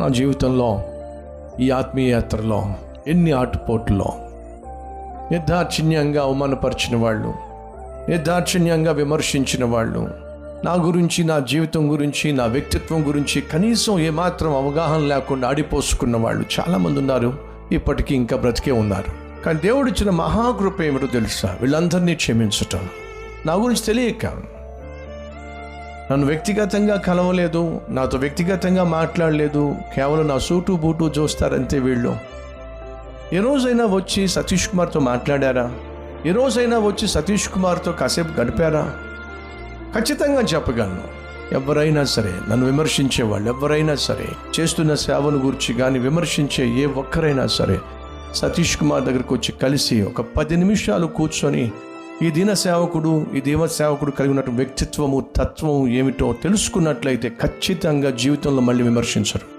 నా జీవితంలో ఈ ఆత్మీయ యాత్రలో ఎన్ని ఆటుపోట్లో నిర్దాక్షిణ్యంగా అవమానపరిచిన వాళ్ళు నిర్దాక్షిణ్యంగా విమర్శించిన వాళ్ళు నా గురించి నా జీవితం గురించి నా వ్యక్తిత్వం గురించి కనీసం ఏమాత్రం అవగాహన లేకుండా ఆడిపోసుకున్న వాళ్ళు చాలామంది ఉన్నారు. ఇప్పటికీ ఇంకా బ్రతికే ఉన్నారు. కానీ దేవుడిచ్చిన మహాకృప ఏమిటో తెలుసా? వీళ్ళందరినీ క్షమించటం. నా గురించి తెలియక నన్ను వ్యక్తిగతంగా కలవలేదు నాతో వ్యక్తిగతంగా మాట్లాడలేదు కేవలం నా సూటు బూటు చూస్తారంతే వీళ్ళు. ఏ రోజైనా వచ్చి సతీష్ కుమార్తో మాట్లాడారా? ఏ రోజైనా వచ్చి సతీష్ కుమార్తో కాసేపు గడిపారా? ఖచ్చితంగా చెప్పగలను. ఎవరైనా సరే నన్ను విమర్శించే వాళ్ళు ఎవరైనా సరే చేస్తున్న సేవను గురించి కానీ విమర్శించే ఏ ఒక్కరైనా సరే సతీష్ కుమార్ దగ్గరకు వచ్చి కలిసి ఒక పది నిమిషాలు కూర్చొని ఈ దీన సేవకుడు ఈ దేవ సేవకుడు కలిగి ఉన్నటువంటి వ్యక్తిత్వము తత్వము ఏమిటో తెలుసుకున్నట్లయితే ఖచ్చితంగా జీవితంలో మళ్ళీ విమర్శించరు.